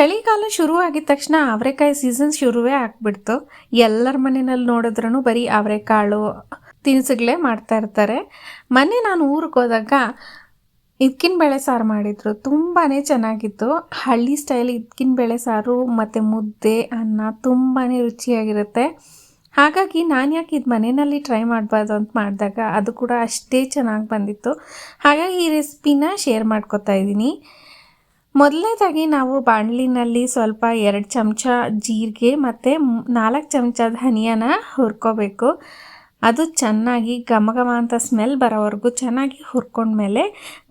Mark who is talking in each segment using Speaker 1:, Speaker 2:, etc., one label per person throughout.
Speaker 1: ಚಳಿಗಾಲ ಶುರು ಆಗಿದ ತಕ್ಷಣ ಅವರೆಕಾಯಿ ಸೀಸನ್ ಶುರುವೇ ಆಗ್ಬಿಡ್ತು. ಎಲ್ಲರ ಮನೆಯಲ್ಲಿ ನೋಡಿದ್ರೂ ಬರೀ ಅವರೆಕಾಳು ತಿನಿಸುಗಳೇ ಮಾಡ್ತಾ ಇರ್ತಾರೆ. ಮೊನ್ನೆ ನಾನು ಊರಿಗೆ ಹೋದಾಗ ಇದ್ಕಿನ ಬೇಳೆ ಸಾರು ಮಾಡಿದ್ರು. ತುಂಬಾ ಚೆನ್ನಾಗಿತ್ತು. ಹಳ್ಳಿ ಸ್ಟೈಲ್ ಇದ್ಕಿನ ಬೇಳೆ ಸಾರು ಮತ್ತು ಮುದ್ದೆ, ಅನ್ನ ತುಂಬಾ ರುಚಿಯಾಗಿರುತ್ತೆ. ಹಾಗಾಗಿ ನಾನು ಯಾಕೆ ಇದು ಮನೆಯಲ್ಲಿ ಟ್ರೈ ಮಾಡಬಾರ್ದು ಅಂತ ಮಾಡಿದಾಗ ಅದು ಕೂಡ ಅಷ್ಟೇ ಚೆನ್ನಾಗಿ ಬಂದಿತ್ತು. ಹಾಗಾಗಿ ಈ ರೆಸಿಪಿನ ಶೇರ್ ಮಾಡ್ಕೊತಾ ಇದ್ದೀನಿ. ಮೊದಲನೇದಾಗಿ ನಾವು ಬಾಣಲಿನಲ್ಲಿ ಸ್ವಲ್ಪ ಎರಡು ಚಮಚ ಜೀರಿಗೆ ಮತ್ತು ನಾಲ್ಕು ಚಮಚ ಧನಿಯಾನ ಹುರ್ಕೋಬೇಕು. ಅದು ಚೆನ್ನಾಗಿ ಘಮ ಘಮ ಅಂತ ಸ್ಮೆಲ್ ಬರೋವರೆಗೂ ಚೆನ್ನಾಗಿ ಹುರ್ಕೊಂಡ್ಮೇಲೆ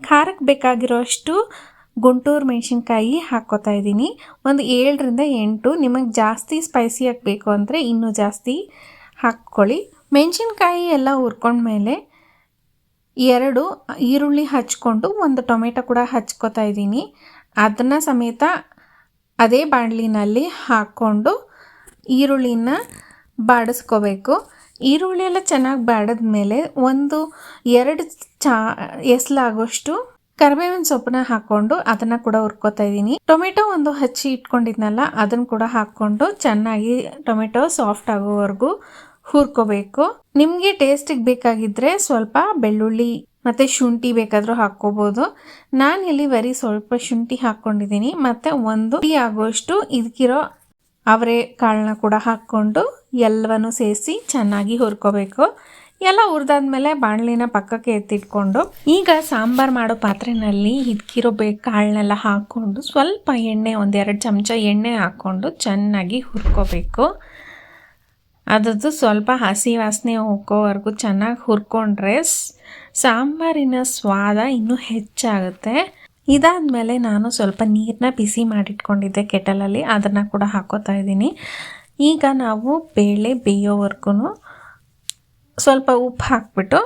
Speaker 1: ಖಾರಕ್ಕೆ ಬೇಕಾಗಿರೋಷ್ಟು ಗುಂಟೂರು ಮೆಣಸಿನ್ಕಾಯಿ ಹಾಕ್ಕೋತಾ ಇದ್ದೀನಿ. ಒಂದು ಏಳರಿಂದ ಎಂಟು, ನಿಮಗೆ ಜಾಸ್ತಿ ಸ್ಪೈಸಿ ಹಾಕಬೇಕು ಅಂದರೆ ಇನ್ನೂ ಜಾಸ್ತಿ ಹಾಕ್ಕೊಳ್ಳಿ. ಮೆಣಸಿನ್ಕಾಯಿ ಎಲ್ಲ ಹುರ್ಕೊಂಡ್ಮೇಲೆ ಎರಡು ಈರುಳ್ಳಿ ಹಚ್ಕೊಂಡು ಒಂದು ಟೊಮೆಟೊ ಕೂಡ ಹಚ್ಕೋತಾ ಇದ್ದೀನಿ. ಅದನ್ನು ಸಮೇತ ಅದೇ ಬಾಣಲಿನಲ್ಲಿ ಹಾಕ್ಕೊಂಡು ಈರುಳ್ಳಿನ ಬಾಡಿಸ್ಕೋಬೇಕು. ಈರುಳ್ಳಿ ಎಲ್ಲ ಚೆನ್ನಾಗಿ ಬಾಡಿದ್ಮೇಲೆ ಒಂದು ಎರಡು ಚಾ, ಎಸ್ಲಾಗೋಷ್ಟು ಕರಿಬೇವಿನ ಸೊಪ್ಪನ್ನ ಹಾಕ್ಕೊಂಡು ಅದನ್ನು ಕೂಡ ಹುರ್ಕೋತಾ ಇದ್ದೀನಿ. ಟೊಮೆಟೊ ಒಂದು ಹಚ್ಚಿ ಇಟ್ಕೊಂಡಿದ್ನಲ್ಲ, ಅದನ್ನು ಕೂಡ ಹಾಕ್ಕೊಂಡು ಚೆನ್ನಾಗಿ ಟೊಮೆಟೊ ಸಾಫ್ಟ್ ಆಗೋವರೆಗೂ ಹುರ್ಕೋಬೇಕು. ನಿಮಗೆ ಟೇಸ್ಟಿಗೆ ಬೇಕಾಗಿದ್ದರೆ ಸ್ವಲ್ಪ ಬೆಳ್ಳುಳ್ಳಿ ಮತ್ತು ಶುಂಠಿ ಬೇಕಾದರೂ ಹಾಕ್ಕೋಬೋದು. ಇಲ್ಲಿ ಬರೀ ಸ್ವಲ್ಪ ಶುಂಠಿ ಹಾಕ್ಕೊಂಡಿದ್ದೀನಿ. ಮತ್ತು ಒಂದು ಟೀ ಆಗುವಷ್ಟು ಇದಕ್ಕಿರೋ ಅವರೆ ಕಾಳನ್ನ ಕೂಡ ಹಾಕ್ಕೊಂಡು ಎಲ್ಲವನ್ನು ಸೇರಿಸಿ ಚೆನ್ನಾಗಿ ಹುರ್ಕೋಬೇಕು. ಎಲ್ಲ ಹುರಿದಾದ್ಮೇಲೆ ಬಾಣಲಿನ ಪಕ್ಕಕ್ಕೆ ಎತ್ತಿಟ್ಕೊಂಡು ಈಗ ಸಾಂಬಾರು ಮಾಡೋ ಪಾತ್ರೆನಲ್ಲಿ ಇದಕ್ಕಿರೋ ಬೇ ಕಾಳನ್ನೆಲ್ಲ ಹಾಕ್ಕೊಂಡು ಸ್ವಲ್ಪ ಎಣ್ಣೆ, ಒಂದೆರಡು ಚಮಚ ಎಣ್ಣೆ ಹಾಕ್ಕೊಂಡು ಚೆನ್ನಾಗಿ ಹುರ್ಕೋಬೇಕು. ಅದರದ್ದು ಸ್ವಲ್ಪ ಹಸಿ ವಾಸನೆ ಹೋಗೋವರೆಗೂ ಚೆನ್ನಾಗಿ ಹುರ್ಕೊಂಡ್ರೆ ಸಾಂಬಾರಿನ ಸ್ವಾದ ಇನ್ನೂ ಹೆಚ್ಚಾಗುತ್ತೆ. ಇದಾದಮೇಲೆ ನಾನು ಸ್ವಲ್ಪ ನೀರನ್ನ ಬಿಸಿ ಮಾಡಿಟ್ಕೊಂಡಿದ್ದೆ ಕೆಟಲಲ್ಲಿ, ಅದನ್ನು ಕೂಡ ಹಾಕೋತಾ ಇದ್ದೀನಿ. ಈಗ ನಾವು ಬೇಳೆ ಬೇಯೋವರೆಗೂ ಸ್ವಲ್ಪ ಉಪ್ಪು ಹಾಕ್ಬಿಟ್ಟು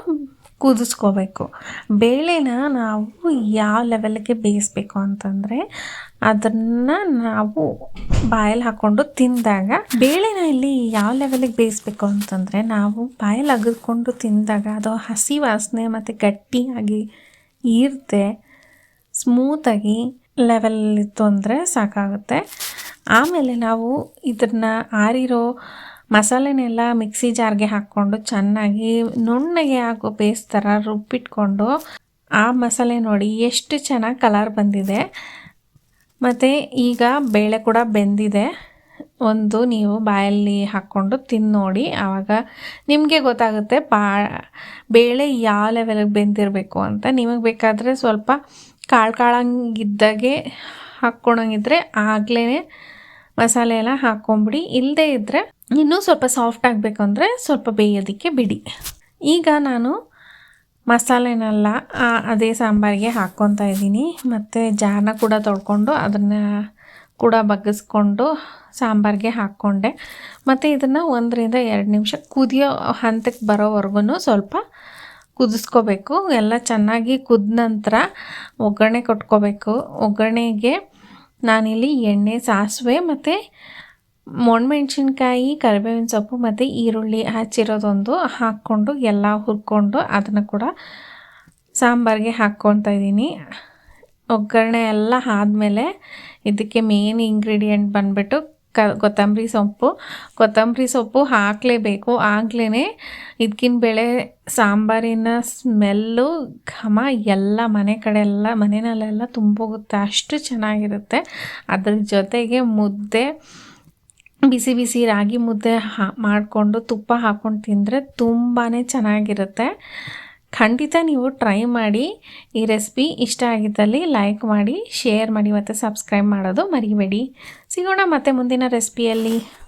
Speaker 1: ಕುದಿಸ್ಕೋಬೇಕು. ಬೇಳೆನ ನಾವು ಯಾವ ಲೆವೆಲ್ಗೆ ಬೇಯಿಸ್ಬೇಕು ಅಂತಂದರೆ ಅದನ್ನು ನಾವು ಬಾಯಲ್ಲಿ ಹಾಕ್ಕೊಂಡು ತಿಂದಾಗ, ಬೇಳೆನ ಇಲ್ಲಿ ಯಾವ ಲೆವೆಲಿಗೆ ಬೇಯಿಸ್ಬೇಕು ಅಂತಂದರೆ ನಾವು ಬಾಯಲ್ಲಿ ಅಗದ್ಕೊಂಡು ತಿಂದಾಗ ಅದು ಹಸಿ ವಾಸನೆ ಮತ್ತು ಗಟ್ಟಿಯಾಗಿ ಇರುತ್ತೆ ಸ್ಮೂತಾಗಿ ಲೆವೆಲ್ ಇತ್ತು ಅಂದರೆ ಸಾಕಾಗುತ್ತೆ. ಆಮೇಲೆ ನಾವು ಇದನ್ನು ಆರಿರೋ ಮಸಾಲೆನೆಲ್ಲ ಮಿಕ್ಸಿ ಜಾರ್ಗೆ ಹಾಕ್ಕೊಂಡು ಚೆನ್ನಾಗಿ ನುಣ್ಣಗೆ ಹಾಕೋ ಪೇಸ್ಟ್ ಥರ ರುಬ್ಬಿಟ್ಕೊಂಡು ಆ ಮಸಾಲೆ ನೋಡಿ ಎಷ್ಟು ಚೆನ್ನಾಗಿ ಕಲರ್ ಬಂದಿದೆ. ಮತ್ತು ಈಗ ಬೇಳೆ ಕೂಡ ಬೆಂದಿದೆ. ಒಂದು ನೀವು ಬಾಯಲ್ಲಿ ಹಾಕ್ಕೊಂಡು ತಿಂದು ನೋಡಿ, ಆವಾಗ ನಿಮಗೆ ಗೊತ್ತಾಗುತ್ತೆ ಬಾ ಬೇಳೆ ಯಾವ ಲೆವೆಲಿಗೆ ಬೆಂದಿರಬೇಕು ಅಂತ. ನಿಮಗೆ ಬೇಕಾದರೆ ಸ್ವಲ್ಪ ಕಾಳು ಕಾಳಂಗಿದ್ದಾಗೆ ಹಾಕ್ಕೊಳಂಗಿದ್ರೆ ಆಗಲೇ ಮಸಾಲೆ ಎಲ್ಲ ಹಾಕ್ಕೊಂಬಿಡಿ. ಇಲ್ಲದೇ ಇದ್ದರೆ ಇನ್ನೂ ಸ್ವಲ್ಪ ಸಾಫ್ಟ್ ಆಗಬೇಕು ಅಂದರೆ ಸ್ವಲ್ಪ ಬೇಯೋದಕ್ಕೆ ಬಿಡಿ. ಈಗ ನಾನು ಮಸಾಲೆನೆಲ್ಲ ಅದೇ ಸಾಂಬಾರಿಗೆ ಹಾಕ್ಕೊತಾ ಇದ್ದೀನಿ. ಮತ್ತು ಜಾರನ್ನ ಕೂಡ ತೊಳ್ಕೊಂಡು ಅದನ್ನು ಕೂಡ ಬಗ್ಗಿಸ್ಕೊಂಡು ಸಾಂಬಾರಿಗೆ ಹಾಕ್ಕೊಂಡೆ. ಮತ್ತು ಇದನ್ನು ಒಂದರಿಂದ ಎರಡು ನಿಮಿಷ ಕುದಿಯೋ ಹಂತಕ್ಕೆ ಬರೋವರೆಗೂ ಸ್ವಲ್ಪ ಕುದಿಸ್ಕೋಬೇಕು. ಎಲ್ಲ ಚೆನ್ನಾಗಿ ಕುದ ನಂತರ ಒಗ್ಗರಣೆ ಕೊಟ್ಕೋಬೇಕು. ಒಗ್ಗರಣೆಗೆ ನಾನಿಲ್ಲಿ ಎಣ್ಣೆ, ಸಾಸಿವೆ ಮತ್ತು ಮೊಣಮೆಣ್ಸಿನ್ಕಾಯಿ, ಕರಿಬೇವಿನ ಸೊಪ್ಪು ಮತ್ತು ಈರುಳ್ಳಿ ಹಚ್ಚಿರೋದೊಂದು ಹಾಕ್ಕೊಂಡು, ಎಲ್ಲ ಹುರ್ಕೊಂಡು ಅದನ್ನು ಕೂಡ ಸಾಂಬಾರಿಗೆ ಹಾಕ್ಕೊತಾ ಇದ್ದೀನಿ. ಒಗ್ಗರಣೆ ಎಲ್ಲ ಆದಮೇಲೆ ಇದಕ್ಕೆ ಮೇನ್ ಇಂಗ್ರೀಡಿಯೆಂಟ್ ಬಂದುಬಿಟ್ಟು ಕ, ಕೊತ್ತಂಬರಿ ಸೊಪ್ಪು. ಕೊತ್ತಂಬರಿ ಸೊಪ್ಪು ಹಾಕಲೇಬೇಕು. ಆಗಲೇ ಇದಕ್ಕಿನ ಬೇಳೆ, ಸಾಂಬಾರಿನ ಸ್ಮೆಲ್ಲು, ಘಮ ಎಲ್ಲ ಮನೆ ಕಡೆ ಎಲ್ಲ ಮನೆಯಲ್ಲೆಲ್ಲ ತುಂಬೋಗುತ್ತೆ. ಅಷ್ಟು ಚೆನ್ನಾಗಿರುತ್ತೆ. ಅದ್ರ ಜೊತೆಗೆ ಮುದ್ದೆ ಬಿಸಿ ಬಿಸಿ ರಾಗಿ ಮುದ್ದೆ ಹಾ, ಮಾಡಿಕೊಂಡು ತುಪ್ಪ ಹಾಕ್ಕೊಂಡು ತಿಂದರೆ ತುಂಬಾ ಚೆನ್ನಾಗಿರುತ್ತೆ. ಖಂಡಿತ ನೀವು ಟ್ರೈ ಮಾಡಿ. ಈ ರೆಸಿಪಿ ಇಷ್ಟ ಆಗಿದ್ದಲ್ಲಿ ಲೈಕ್ ಮಾಡಿ, ಶೇರ್ ಮಾಡಿ ಮತ್ತು ಸಬ್ಸ್ಕ್ರೈಬ್ ಮಾಡೋದು ಮರಿಬೇಡಿ. ಸಿಗೋಣ ಮತ್ತೆ ಮುಂದಿನ ರೆಸಿಪಿಯಲ್ಲಿ.